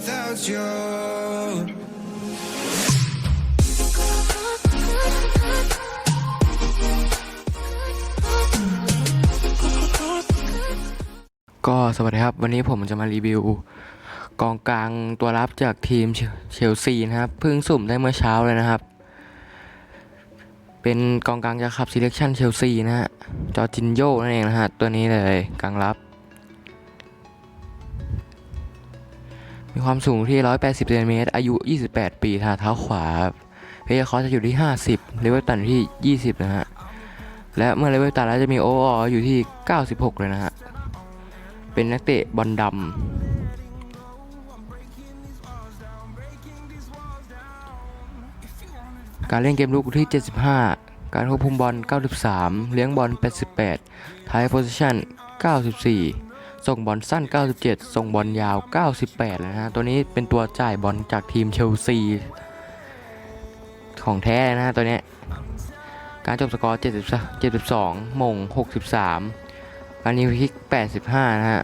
without you. ก็สวัสดีครับ วันนี้ผมจะมารีวิว กองกลางตัวรับจากทีมเชลซีนะครับเพิ่งสุ่มได้เมื่อเช้าเลยนะครับ เป็นกองกลางจากขับซีเลคชั่นเชลซีนะฮะจอจินโยนั่นเองนะฮะตัวนี้เลยกลางรับ มีความสูงที่ 180เซนติเมตร อายุ 28 ปีทาเท้าขวาเพย์คอร์จะอยู่ที่ 50 เลเวลตันที่ 20 นะฮะ และเมื่อเลเวลตันแล้วจะมีโอเวออยู่ที่ 96 เลยนะฮะ เป็นนักเตะบอลดำ การเล่นเกมลุกที่ 75 การควบคุมบอล 93 เลี้ยงบอล 88 ท้ายโพซิชัน94 ส่งบอลสั้น 97 ส่งบอลยาว 98เลยนะฮะ ตัวนี้เป็นตัวจ่ายบอลจากทีมเชลซี ของแท้นะฮะตัวนี้ การจบสกอร์ 70 72 มง 63 การยิงคิก 85 นะฮะ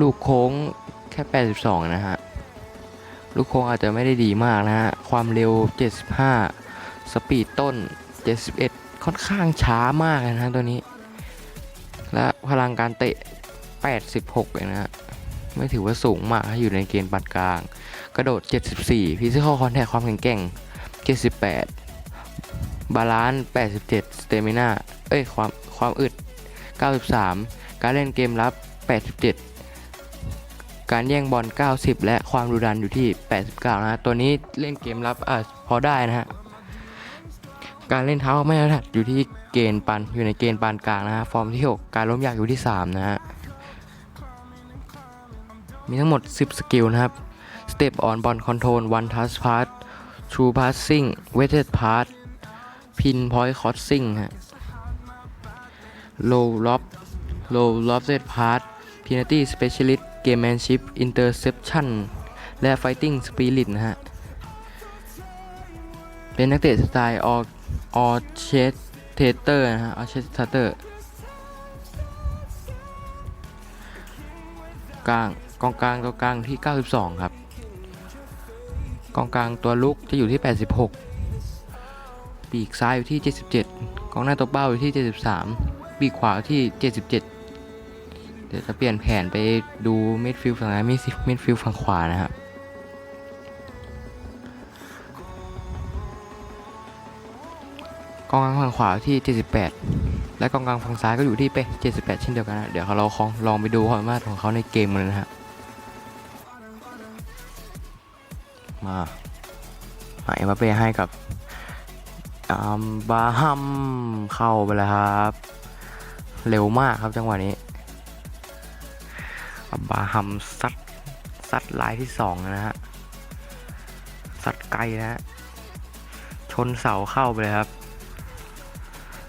ลูกโค้งแค่ 82 นะฮะ ลูกโค้งอาจจะไม่ได้ดีมากนะฮะ ความเร็ว 75 สปีดต้น 71 ค่อนข้างช้ามากนะฮะตัวนี้ และพลังการเตะ 86เองนะฮะไม่ถือว่าสูงมากถ้าอยู่ในเกณฑ์ปานกลาง กระโดด 74ฟิสิคอลคอนแทคความแข็งแกร่ง 78 บาลานซ์ 87สเตมินาเอ้ยความความอึด 93 การเล่นเกมรับ 87 การแย่งบอล 90 และความดุดันอยู่ที่ 89 นะฮะตัวนี้เล่นเกมรับอะพอได้นะฮะ การเล่นเท้าไม่ถนัดอยู่ที่เกณฑ์ปันอยู่ในเกณฑ์ปานกลางนะฮะ ฟอร์มที่ 6 การล้มยากอยู่ที่ 3 นะฮะ มีทั้งหมด 10 สกิลนะครับ Step on ball control one touch pass true passing weighted pass pin point crossing ฮะ low lob low lofted pass penalty specialist gamemanship interception และ fighting spirit นะฮะ เป็นนักเตะสไตล์ all all chase tater นะฮะ all chase tater กลาง กองกลางตัวกลางที่ 92 ครับ กองกลางตัวลุกจะอยู่ที่ 86 ปีกซ้ายอยู่ที่ 77 กองหน้าตัวเป้าอยู่ที่ 73 ปีกขวาอยู่ที่ 77 เดี๋ยวจะเปลี่ยนแผนไปดูเมดฟิลด์ฝั่งซ้ายมิดมิดฟิลด์ฝั่งขวานะครับกองกลางฝั่งขวาที่ 78 และกองกลางฝั่งซ้ายก็อยู่ที่เป๊ะ78 เช่นเดียวกันนะ เดี๋ยวเราลองลองไปดูความสามารถของเขาในเกมกันเลยนะฮะ มาหายมาเป้ให้กับอัมบาฮัมเข้าไปแล้วครับ เร็วมากครับจังหวะนี้อัมบาฮัมซัดซัดลายที่สองนะฮะซัดไกลนะฮะชนเสาเข้าไปเลยครับ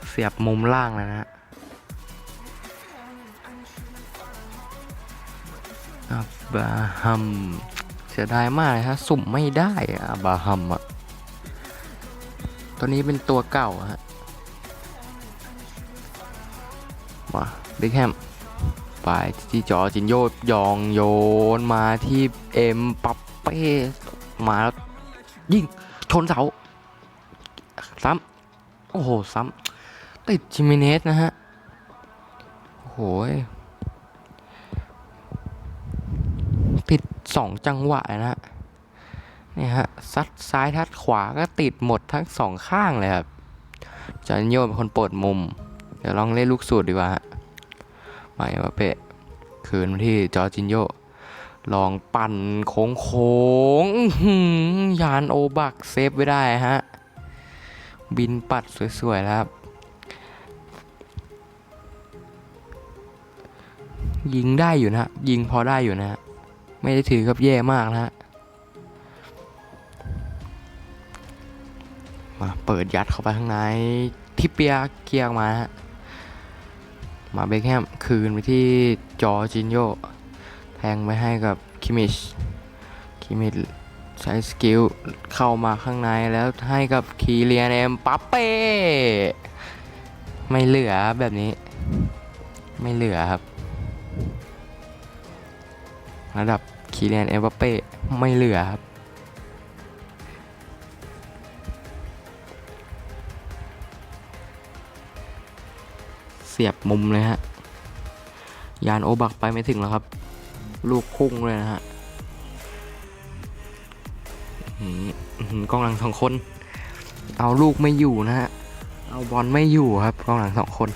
เสียบมุมล่างเลยนะฮะอับบาฮัม สียดายมากเลยฮะ สุ่มไม่ได้อะบาฮัมอะตัวนี้เป็นตัวเก่าฮะ มาบิ๊กแฮมไปที่จอจินโยยองโยนมาที่เอ็มปัปเป้มาแล้วยิงชนเสา ซ้ำ โอ้โห ซ้ำ ติดจิมิเนสนะฮะ โอ้โห สองจังหวะนะฮะนี่ฮะซัดซ้ายทัดขวาก็ติดหมดทั้งสองข้างเลยครับจอนโยเป็นคนเปิดมุม เดี๋ยวลองเล่นลูกสูตรดีกว่าฮะมาเอมาเปะคืนที่จอจินโยลองปั่นโค้งโค้งยานโอบักเซฟไว้ได้ฮะ บินปัดสวยๆแล้วครับ ยิงได้อยู่นะฮะยิงพอได้อยู่นะฮะ ไม่ได้ถือกับแย่มากนะฮะ มาเปิดยัดเข้าไปข้างในที่เปียเกียกมาฮะ มาเบคแฮมคืนไปที่จอจินโย แทงไปให้กับคิมิช คิมิชใช้สกิลเข้ามาข้างในแล้วให้กับคีเลียนเอ็มปัปเป้ ไม่เหลือแบบนี้ ไม่เหลือครับ ระดับ คีเลียนเอมบัปเป้ไม่เหลือครับ เสียบมุมเลยฮะ ยานโอบักไปไม่ถึงแล้วครับ ลูกพุ่งเลยนะฮะอื้อหืออื้อหือกองหลังสองคน เอาลูกไม่อยู่นะฮะ เอาบอลไม่อยู่ครับกองหลังสองคน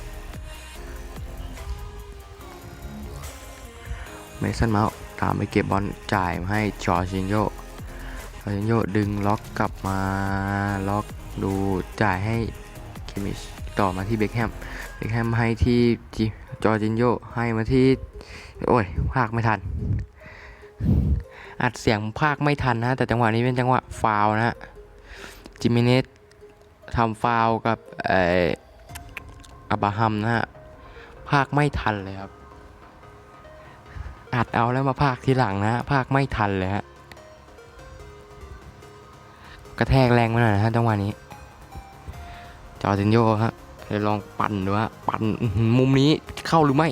เมสันเมาส์ ตามไปเก็บบอลจ่ายให้จอร์จินโยจอร์จินโยดึงล็อกกลับมาล็อกดูจ่ายให้คิมิชต่อมาที่เบคแฮม เบคแฮมให้ที่จอร์จินโยให้มาที่ โอ้ยภาคไม่ทัน อัดเสียงภาคไม่ทันนะ แต่จังหวะนี้เป็นจังหวะฟาวนะฮะจิมิเนสทำฟาวกับเอออับราฮัมนะฮะ ภาคไม่ทันเลยครับ อัดเอาแล้วมาภาคทีหลังนะฮะภาคไม่ทันเลยฮะกระแทกแรงไปหน่อยนะฮะจังหวะนี้ จอร์จินโยฮะเดี๋ยวลองปั่นดูฮะปั่นมุมนี้เข้าหรือไม่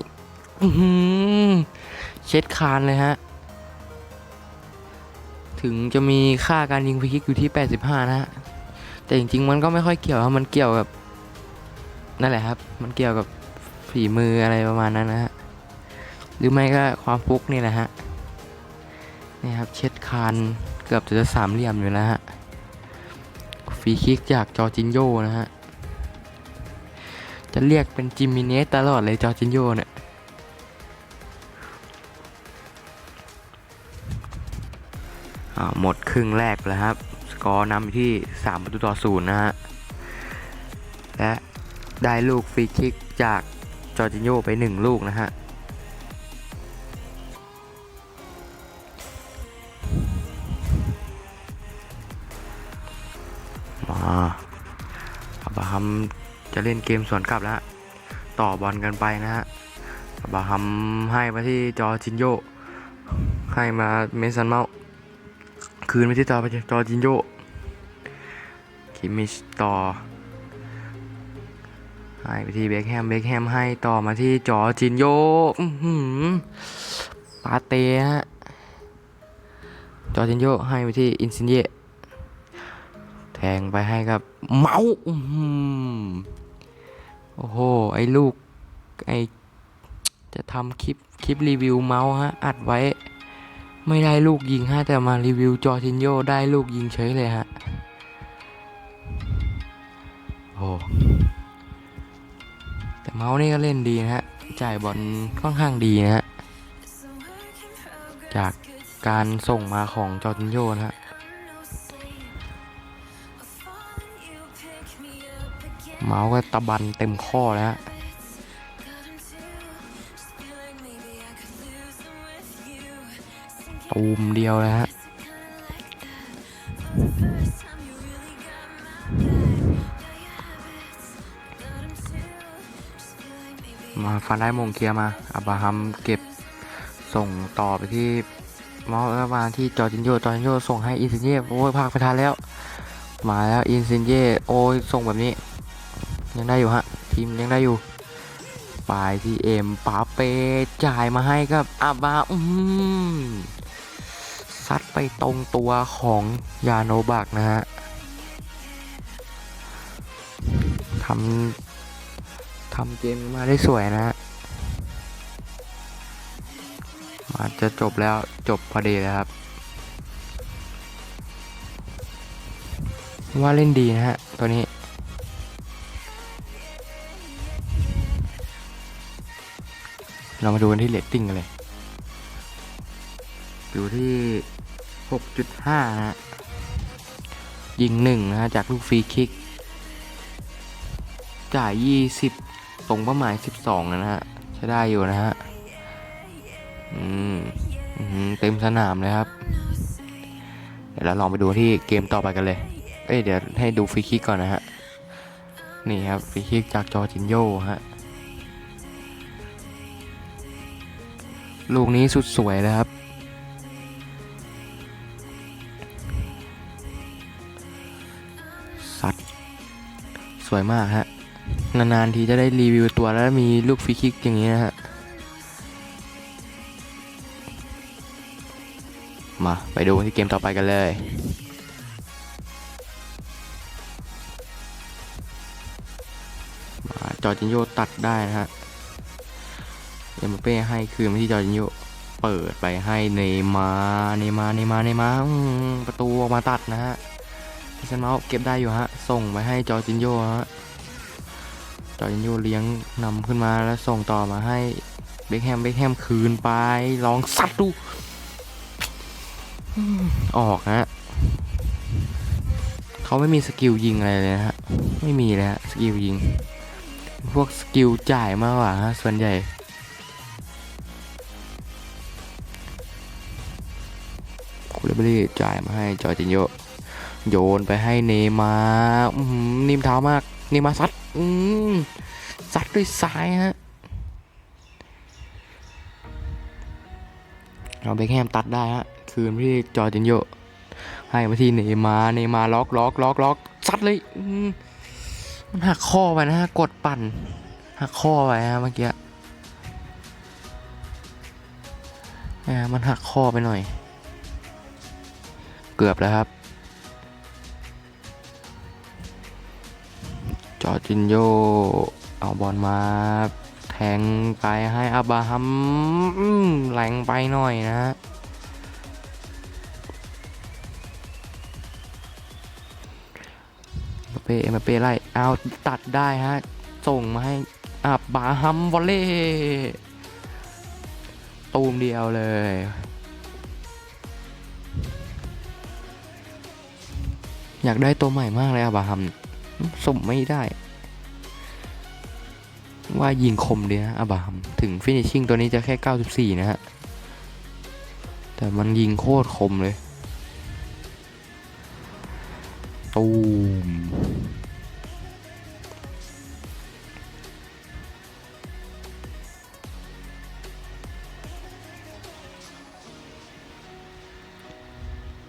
เช็ดคานเลยฮะ ถึงจะมีค่าการยิงฟรีคิกอยู่ที่ 85 นะฮะ แต่จริงๆ มันก็ไม่ค่อยเกี่ยวครับมันเกี่ยวกับ นั่นแหละครับ มันเกี่ยวกับฝีมืออะไรประมาณนั้นนะฮะ รือไม่ก็ความฟุกนี่แหละฮะนี่ครับเช็ดคานเกือบจะสามเหลี่ยมอยู่แล้วฮะฟรีคิกจากจอจินโยนะฮะจะเรียกเป็นจิมมิเนสตลอดเลยจอจินโยเนี่ยหมดครึ่งแรกแล้วครับ สกอร์นำที่ 3 ประตูต่อศูนย์นะฮะ และได้ลูกฟรีคิกจากจอร์จินโยไป 1 ลูกนะฮะ จะเล่นเกมสวนกลับแล้ว ต่อบอลกันไปนะฮะบาฮัมให้มาที่จอจินโย ให้มาเมสันเมา คืนไปที่จอไปจอจินโย คิมมิชต่อ ให้ไปที่เบคแฮม เบคแฮมให้ต่อมาที่จอจินโยปาเต้ฮะจอจินโยให้ไปที่อินซินเย งไปให้กับเมาส์อื้อหือโอ้โห ไอ้ลูก ไอ้จะทำคลิป คลิปรีวิวเมาส์ฮะ อัดไว้ ไม่ได้ลูกยิงฮะ แต่มารีวิวจอร์จินโยได้ลูกยิงเฉยเลยฮะ โอ้แต่เมาส์นี่ก็เล่นดีนะฮะ จ่ายบอลค่อนข้างดีนะฮะ จากการส่งมาของจอร์จินโยนะฮะ เมาส์ก็ตะบันเต็มข้อแล้วฮะตูมเดียวเลยฮะมาฟันได้มงเคลียมาอับราฮัมเก็บส่งต่อไปที่มาส์แล้วมาที่จอร์จินโยจอร์จินโยส่งให้อินซินเย่โอ้ยพากไปทันแล้ว มาแล้วอินซินเย่โอ้ยส่งแบบนี้ ยังได้อยู่ฮะ ทีมยังได้อยู่ปลายที่เอ็มปาเปจ่ายมาให้กับอาบาอืมซัดไปตรงตัวของยาโนบักนะฮะทำทำเกมมาได้สวยนะฮะมาจะจบแล้วจบพอดีเลยครับ ว่าเล่นดีนะฮะ ตัวนี้ เรามาดูกันที่เลตติ้งกันเลย อยู่ที่ 6.5นะฮะยิงหนึ่งนะฮะจากลูกฟรีคิก จ่าย 20 ตรงเป้าหมาย 12 นะฮะใช้ได้อยู่นะฮะ อืมอื้อหือเต็มสนามเลยครับ เดี๋ยวเราลองไปดูที่เกมต่อไปกันเลย เอ้ยเดี๋ยวให้ดูฟรีคิกก่อนนะฮะ นี่ครับฟรีคิกจากจอร์จินโยฮะ ลูกนี้สุดสวยเลยครับ สัตว์ สวยมากฮะ นานๆทีจะได้รีวิวตัวแล้วมีลูกฟรีคิกอย่างนี้นะฮะ มาไปดูที่เกมต่อไปกันเลยมาจอจินโยตัดได้นะฮะ เอ็มเป้ให้คืนมาที่จอร์จินโยเปิดไปให้เนมาเนมาเนมาเนมาประตูออกมาตัดนะฮะเซนเมาส์เก็บได้อยู่ฮะ ส่งไปให้จอร์จินโยฮะ จอร์จินโยเลี้ยงนำขึ้นมาแล้วส่งต่อมาให้เบคแฮม เบคแฮมคืนไป ลองสัดดู ออกฮะเขาไม่มีสกิลยิงอะไรเลยฮะ ไม่มีเลยฮะ สกิลยิง พวกสกิลจ่ายมากกว่าฮะ ส่วนใหญ่ คูเลเบรี่จ่ายมาให้จอร์จินโยโยนไปให้เนมาอืนิ่มเท้ามาก เนมาซัดอืมซัดด้วยซ้ายฮะเราเบคแฮมตัดได้ฮะคืนไปที่จอจินโยให้มาที่เนมาเนมาล็อกล็อกล็อกล็อกซัดเลยอืมมันหักข้อไปนะฮะกดปั่น หักข้อไปฮะเมื่อกี้อ่ามันหักข้อไปหน่อย เกือบแล้วครับ จอจินโย เอาบอลมา แทงไปให้อับาฮัมอืมแรงไปหน่อยนะฮะมบัปเป้มบัปเป้ไล่ เอาตัดได้ฮะ ส่งมาให้อับบาฮัมวอลเล่ ตูมเดียวเลย อยากได้ตัวใหม่มากเลยอับราฮัมสมไม่ได้ ว่ายิงคมเดีนะอับบราฮัมถึงฟินิชชิ่งตัวนี้จะแค่ 94 นะฮะ แต่มันยิงโคตรคมเลยตูม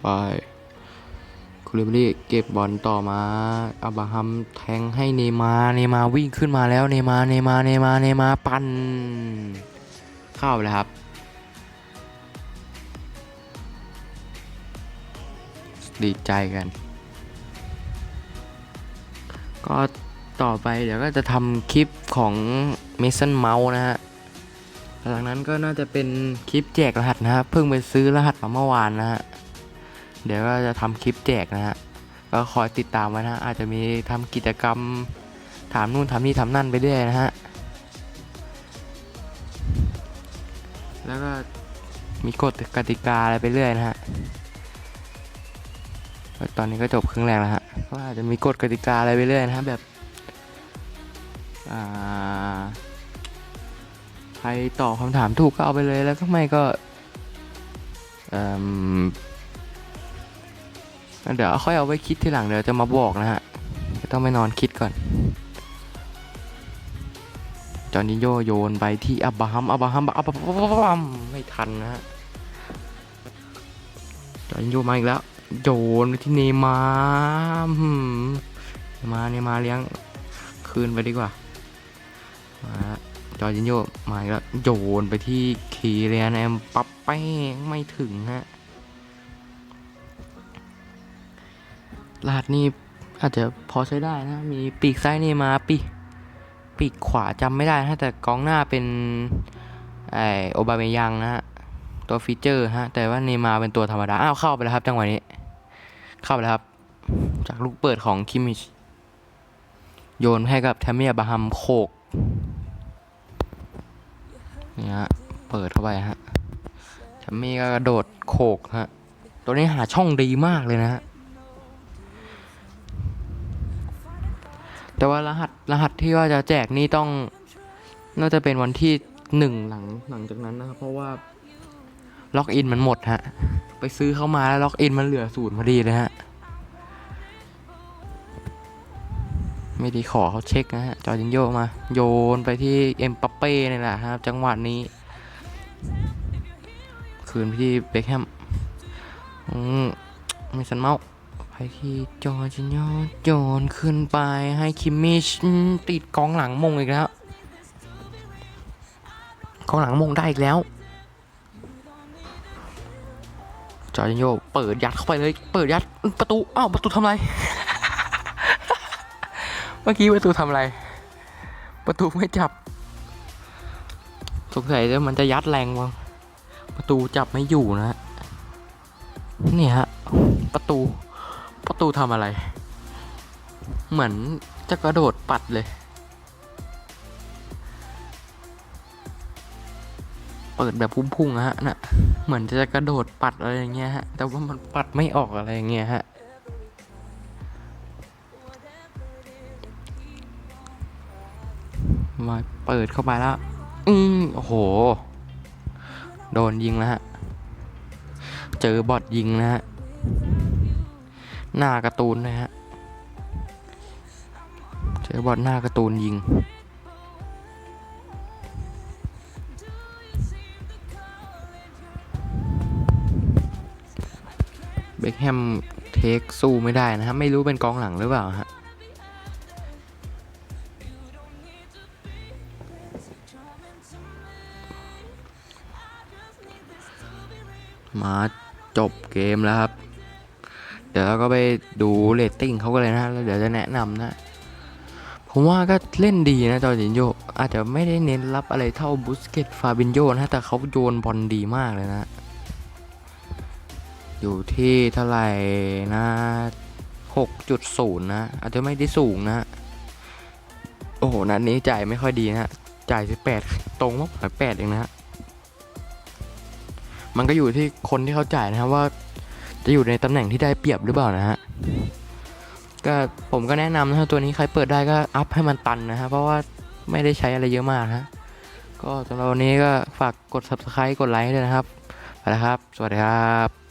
ไป ลิบรีเก็บบอลต่อมาอับราฮัมแทงให้เนมาเนมาวิ่งขึ้นมาแล้วเนมาเนมาเนมาเนมาปั่นเข้าเลยครับดีใจกัน ก็ต่อไปเดี๋ยวก็จะทำคลิปของ m ม s ันเมาส์นะฮะ หลังนั้นก็น่าจะเป็นคลิปแจกรหัสนะฮะ เพิ่งไปซื้อรหัสมาเมื่อวานนะฮะ เดี๋ยวก็จะทำคลิปแจกนะฮะก็คอยติดตามไว้นะอาจจะมีทำกิจกรรมถามนู่นถามนี่ถามนั่นไปเรื่อยนะฮะแล้วก็มีกฎกติกาอะไรไปเรื่อยนะฮะตอนนี้ก็จบครึ่งแรกแล้วฮะก็อาจจะมีกฎกติกาอะไรไปเรื่อยนะฮะแบบใครตอบคำถามถูกก็เอาไปเลยแล้วก็ไม่ก็ เดี๋ยวค่อยเอาไว้คิดทีหลังเดี๋ยวจะมาบอกนะฮะก็ต้องไปนอนคิดก่อน จอนิโยโยนไปที่อับบราฮัมอับบราฮัมอับบราฮัมไม่ทันนะฮะ จอนิโยมาอีกแล้ว โยนไปที่เนมามเนมาเนมาเลี้ยงคืนไปดีกว่า มาจอร์จิโยมาอีกแล้ว โยนไปที่คีเรียนแอมปัปเป้ไม่ถึงฮะ รหัสนี่อาจจะพอใช้ได้นะ มีปีกซ้ายนี่มาปีปีกขวาจำไม่ได้นะแต่กองหน้าเป็นไอโอบาเมยังนะฮะตัวฟีเจอร์ฮะแต่ว่าเนย์มาเป็นตัวธรรมดาอ้าวเข้าไปแล้วครับจังหวะนี้ เข้าไปแล้วครับ จากลูกเปิดของคิมิชโยนให้กับแทมมี่บราฮัมโคกนี่ฮะเปิดเข้าไปฮะแทมมี่ก็กระโดดโขกฮะตัวนี้หาช่องดีมากเลยนะฮะ แต่ว่ารหัสรหัสที่ว่าจะแจกนี่ต้องน่าจะเป็นวันที่หนึ่งหลังหลังจากนั้นนะครับ เพราะว่าล็อกอินมันหมดฮะ ไปซื้อเข้ามาแล้วล็อกอินมันเหลือศูนย์พอดีเลยฮะ ไม่ดีขอเขาเช็คนะฮะ จอร์จินโยมา โยนไปที่เอ็มปัปเป้นี่แหละครับ จังหวะนี้ คืนไปที่เบคแฮมอืมไม่สันเมาส์ ไปที่จอจินโยโยนขึ้นไปให้คิมมิชติดกองหลังมงอีกแล้วกองหลังมงได้อีกแล้ว จอจินโยเปิดยัดเข้าไปเลย เปิดยัดประตูอ้าวประตูทำไร เมื่อกี้ประตูทำไร ประตูไม่จับสงสัยว่ามันจะยัดแรงมั้งประตูจับไม่อยู่นะฮะเนี่ยฮะประตู ประตูทำอะไร เหมือนจะกระโดดปัดเลย เปิดแบบพุ่งๆอะฮะน่ะเหมือนจะกระโดดปัดอะไรอย่างเงี้ยฮะ แต่ว่ามันปัดไม่ออกอะไรอย่างเงี้ยฮะมาเปิดเข้าไปแล้ว อืมโอ้โห โดนยิงแล้วฮะ เจอบอทยิงนะฮะ หน้าการ์ตูนนะฮะเจอบอทหน้าการ์ตูนยิง เบคแฮมเทคสู้ไม่ได้นะฮะ ไม่รู้เป็นกองหลังหรือเปล่าฮะมาจบเกมแล้วครับ เดี๋ยวเราก็ไปดูเรตติ้งเขากันเลยนะแล้วเดี๋ยวจะแนะนำนะ ผมว่าก็เล่นดีนะจอร์จินโยอาจจะไม่ได้เน้นรับอะไรเท่าบุสเกตฟาบินโยนะแต่เขาโยนบอลดีมากเลยนะ อยู่ที่เท่าไหร่นะ6.0 นะ อาจจะไม่ได้สูงนะ โอ้โห นัดนี้จ่ายไม่ค่อยดีนะจ่าย 18 ตรงมากแปดเองนะฮะมันก็อยู่ที่คนที่เขาจ่ายนะครับว่า จะอยู่ในตำแหน่งที่ได้เปรียบหรือเปล่านะฮะก็ผมก็แนะนำนะฮะตัวนี้ใครเปิดได้ก็อัพให้มันตันนะฮะเพราะว่าไม่ได้ใช้อะไรเยอะมากนะฮะก็สำหรับวันนี้ก็ฝากกด subscribe กดไลค์ด้วยนะครับไปแล้วครับ สวัสดีครับ